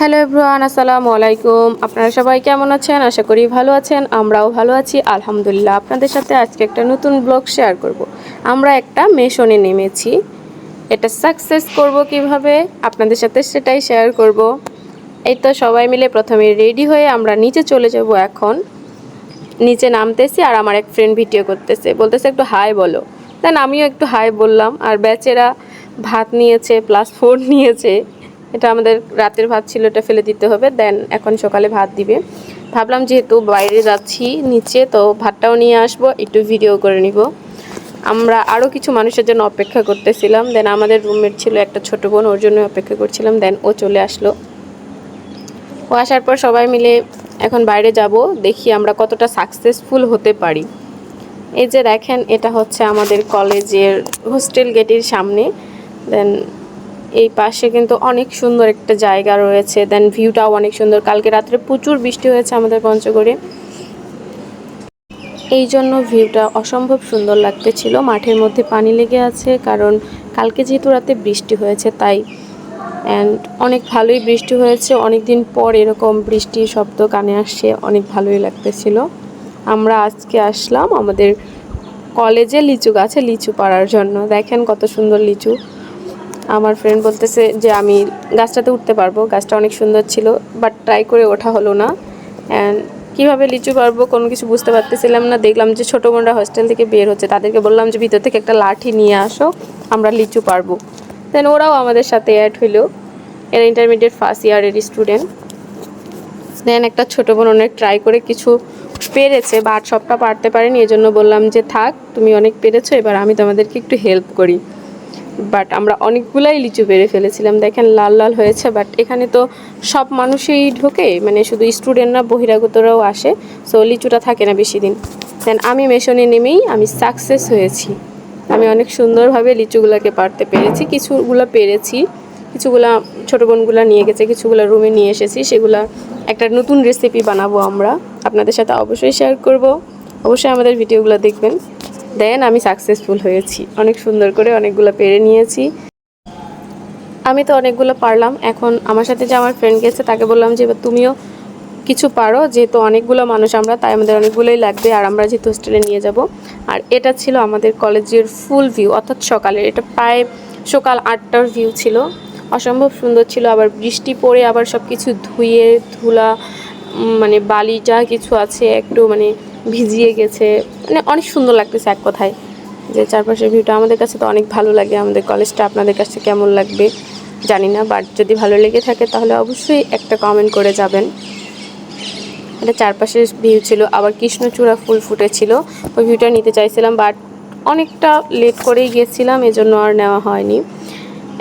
Hello everyone, আসসালামু আলাইকুম। আপনারা সবাই কেমন আছেন? আশা করি ভালো আছেন, আমরাও ভালো আছি, আলহামদুলিল্লাহ। আপনাদের সাথে আজকে একটা নতুন ব্লগ শেয়ার করব। আমরা একটা মেশনে নেমেছি। এটা সাকসেস করব কীভাবে? আপনাদের সাথে সেটাই শেয়ার করব। এই তো সবাই মিলে প্রথমে রেডি হয়ে আমরা নিচে চলে যাব এখন। নিচে নামতেছি আর আমার এক ফ্রেন্ড ভিডিও করতেছে। বলতেছে একটু হাই বলো। দেন আমিও একটু হাই বললাম। আর ব্যাচেরা ভাত নিয়েছে প্লাস ফোন নিয়েছে। এটা আমাদের রাতের ভাত ছিল, এটা ফেলে দিতে হবে দেন এখন সকালে ভাত দিবে। ভাবলাম যেহেতু বাইরে যাচ্ছি নিচে, তো ভাতটাও নিয়ে আসব, একটু ভিডিও করে নিব। আমরা আরও কিছু মানুষের জন্য অপেক্ষা করতেছিলাম দেন আমাদের রুমমেট ছিল একটা ছোট বোন, ওর জন্য অপেক্ষা করছিলাম দেন ও চলে আসলো। ও আসার পর সবাই মিলে এখন বাইরে যাব, দেখি আমরা কতটা সাকসেসফুল হতে পারি। এই যে দেখেন, এটা হচ্ছে আমাদের কলেজের হোস্টেল গেটের সামনে দেন এই পাশে কিন্তু অনেক সুন্দর একটা জায়গা রয়েছে। দেন ভিউটাও অনেক সুন্দর। কালকে রাত্রে প্রচুর বৃষ্টি হয়েছে আমাদের পঞ্চগড়ে। এই জন্য ভিউটা অসম্ভব সুন্দর লাগতেছিল। মাঠের মধ্যে পানি লেগে আছে কারণ কালকে যেহেতু রাতে বৃষ্টি হয়েছে তাই। অ্যান্ড অনেক ভালোই বৃষ্টি হয়েছে। অনেক দিন পর এরকম বৃষ্টির শব্দ কানে আসছে অনেক ভালোই লাগতেছিল। আমরা আজকে আসলাম আমাদের কলেজে লিচু গাছে লিচু পাড়ার জন্য। দেখেন কত সুন্দর লিচু। আমার ফ্রেন্ড বলতেছে যে, আমি গাছটাতে উঠতে পারব, গাছটা অনেক সুন্দর ছিল বাট ট্রাই করে ওঠা হলো না। অ্যান্ড কীভাবে লিচু পারব কোনো কিছু বুঝতে পারতেছিলাম না। দেখলাম যে, ছোটো বোনরা হস্টেল থেকে বের হচ্ছে। তাদেরকে বললাম যে, ভিতর থেকে একটা লাঠি নিয়ে আসো, আমরা লিচু পারব। দেন ওরাও আমাদের সাথে অ্যাড হইল। এরা ইন্টারমিডিয়েট ফার্স্ট ইয়ারের স্টুডেন্ট দেন একটা ছোটো বোন অনেক ট্রাই করে কিছু পেরেছে বাট সবটা পারতে পারেনি। এজন্য বললাম যে, থাক, তুমি অনেক পেরেছ, এবার আমি তোমাদেরকে একটু হেল্প করি। বাট আমরা অনেকগুলাই লিচু পেরে ফেলেছিলাম। দেখেন লাল লাল হয়েছে, বাট এখানে তো সব মানুষই ঢোকে মানে শুধু স্টুডেন্টরা, বহিরাগতরাও আসে সো লিচুটা থাকে না বেশি দিন। দেন আমি মেশনে নেমেই আমি সাকসেস হয়েছি। আমি অনেক সুন্দরভাবে লিচুগুলোকে পারতে পেরেছি, কিছুগুলো পেরেছি, কিছুগুলা ছোটো বোনগুলো নিয়ে গেছে, কিছুগুলো রুমে নিয়ে এসেছি, সেগুলা একটা নতুন রেসিপি বানাবো আমরা। আপনাদের সাথে অবশ্যই শেয়ার করব। অবশ্যই আমাদের ভিডিওগুলো দেখবেন। দেন আমি সাকসেসফুল হয়েছি। অনেক সুন্দর করে অনেকগুলো পেরে নিয়েছি। আমি তো অনেকগুলো পারলাম। এখন আমার সাথে যে আমার ফ্রেন্ড গেছে, তাকে বললাম যে, তুমিও কিছু পারো। যেহেতু অনেকগুলো মানুষ আমরা, তাই আমাদের অনেকগুলোই লাগবে। আর আমরা যেহেতু হোস্টেলে নিয়ে যাব। আর এটা ছিল আমাদের কলেজের ফুল ভিউ অর্থাৎ সকালের। এটা প্রায় সকাল আটটার ভিউ ছিল। অসম্ভব সুন্দর ছিল। আবার বৃষ্টি পড়ে আবার সব কিছু ধুয়ে, ধুলা মানে বালি যা কিছু আছে, একটু মানে ভিজিয়ে গেছে। মানে অনেক সুন্দর লাগতেছে এক কথায়। যে চারপাশের ভিউটা আমাদের কাছে তো অনেক ভালো লাগে। আমাদের কলেজটা আপনাদের কাছে কেমন লাগবে? জানি না বাট যদি ভালো লেগে থাকে তাহলে অবশ্যই একটা কমেন্ট করে যাবেন। এটা চারপাশের ভিউ ছিল, আবার কৃষ্ণচূড়া ফুল ফুটেছিল। ওই ভিউটা নিতে চাইছিলাম বাট অনেকটা লেট করেই গিয়েছিলাম এজন্য আর নেওয়া হয়নি।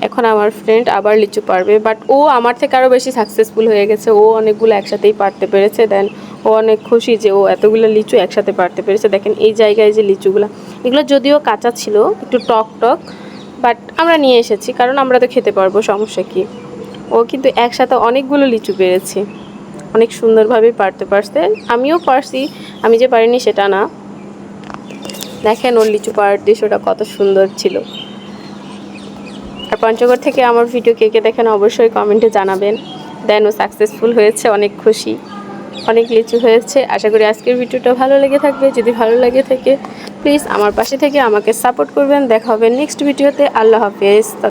এখন আমার ফ্রেন্ড আবার লিচু পারবে বাট ও আমার থেকে আরও বেশি সাকসেসফুল হয়ে গেছে। ও অনেকগুলো একসাথেই পারতে পেরেছে দেন ও অনেক খুশি যে ও এতগুলো লিচু একসাথে পারতে পেরেছে। দেখেন এই জায়গায় যে লিচুগুলো, এগুলো যদিও কাঁচা ছিল, একটু টক টক বাট আমরা নিয়ে এসেছি, কারণ আমরা তো খেতে পারব, সমস্যা কি? ও কিন্তু একসাথে অনেকগুলো লিচু পেরেছে। অনেক সুন্দরভাবে পারতে পারছে। আমিও পারছি, আমি যে পারিনি সেটা না। দেখেন ওর লিচু পাড়ার দৃশ্যটা কত সুন্দর ছিল। আর পঞ্চগড় থেকে আমার ভিডিও কে কে দেখেন অবশ্যই কমেন্টে জানাবেন। দেন ও সাকসেসফুল হয়েছে, অনেক খুশি। অনেক লিচু হয়েছে। আশা করি আজকের ভিডিওটা ভালো লেগে থাকবে। যদি ভালো লাগে থাকে প্লিজ আমার পাশে থেকে আমাকে সাপোর্ট করবেন। দেখা হবে নেক্সট ভিডিওতে আল্লাহ হাফেজ।